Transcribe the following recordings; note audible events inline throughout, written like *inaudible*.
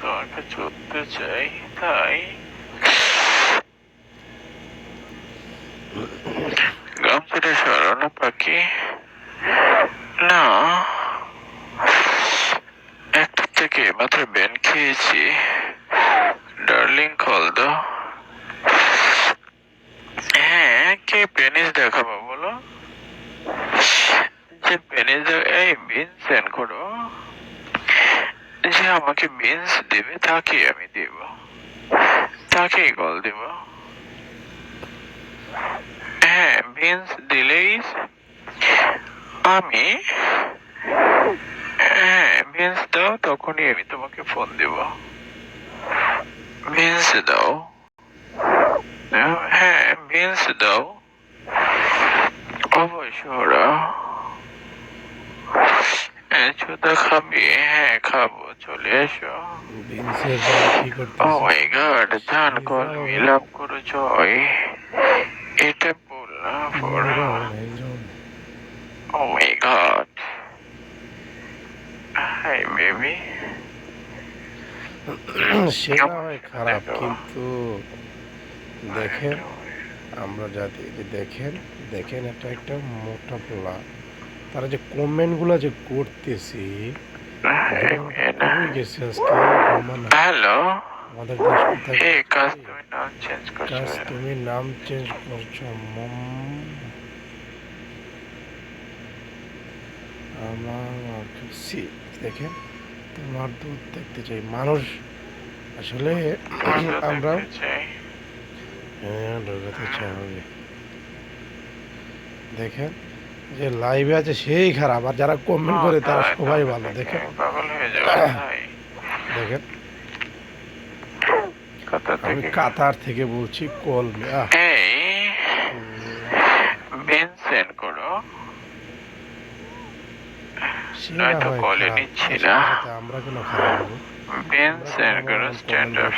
তোমাকে চলতে চাই তাই পাখি? না। একটা থেকে মাত্র ব্যান খেয়েছি। ডার্লিং কল দাও হ্যাঁ কে পেনিস দেখাবো বলো? যে পেনিস এই করো। যে আমাকে বিনস দেবে, তাকে আমি দেব। তাকেই কল দেব। হ্যাঁ বিনস দিলেই আমি? হ্যাঁ বিনস দাও তখনই আমি তোমাকে ফোন দেব। বিনস দাও। হ্যাঁ বিনস দাও। অবশ্যই ওরা। হ্যাঁ খাবি। হ্যাঁ খাব চলে এসো। ও মাই গড জান কল মিলাপ করো জয় এটা বল না ফর ও মাই গড *clears throat* সেটা হয় খারাপ কিন্তু দেখেন আমরা যাতে দেখেন দেখেন এটা একটা মোটা পোলা। তারা যে কমেন্টগুলো যে করতেছি গেছে আজকে হ্যালো? আমাদের তুমি নাম চেঞ্জ করছ কাজ তুমি নাম চেঞ্জ করছ মম। আমার সি দেখেন। দুধ দেখতে চাই। মানুষ আসলে আমরা হ্যাঁ ঢোকাতে চাই দেখেন যে লাইভে আছে সেই খারাপ। আর যারা কমেন্ট করে তারা সবাই ভালো দেখেন। হয়ে দেখেন। আমি কাতার থেকে বলছি কল বেন সেন্ড করো সেটা নয়তো হয় কলে খারাপ। নিচ্ছি আচ্ছা, না। আচ্ছা, আমরা কেন খারাপ হব বেন আমরা সেন্ড কেন করো comment stand up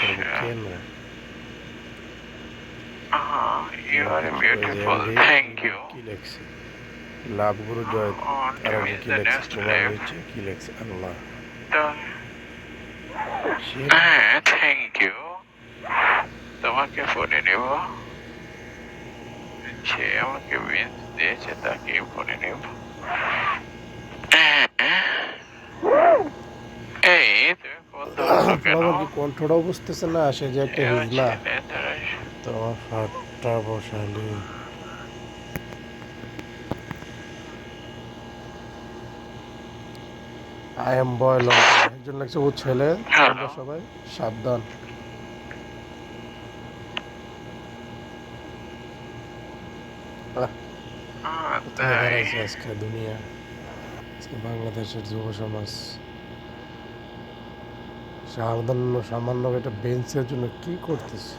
you are beautiful thank you কি লাভ গুরু জয়। On কি লেখছে? life. কি লেখছে? আল্লাহ। হ্যাঁ থ্যাংক ইউ তোমাকে ফোনে নেব। সে আমাকে বিন্স দিয়েছে তাকে ফোনে নেব হ্যাঁ, কি কণ্ঠটাও বুঝতেছে না সে যে একটা হিজলা। তোমার ফাটটা বসালি। আই এম বয় একজন লাগছে ও ছেলে। তোমরা সবাই সাবধান। আজকে দুনিয়া? আজকে বাংলাদেশের যুব সমাজ। সাধারণ সামান্য একটা বেঞ্চের জন্য কি করতেছে?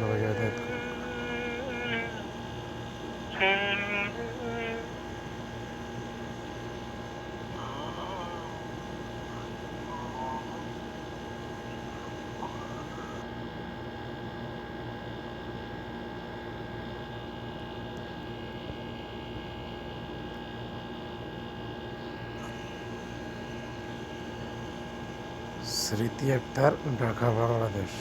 সবাইকে স্মৃতি আক্তার ঢাকা বাংলাদেশ।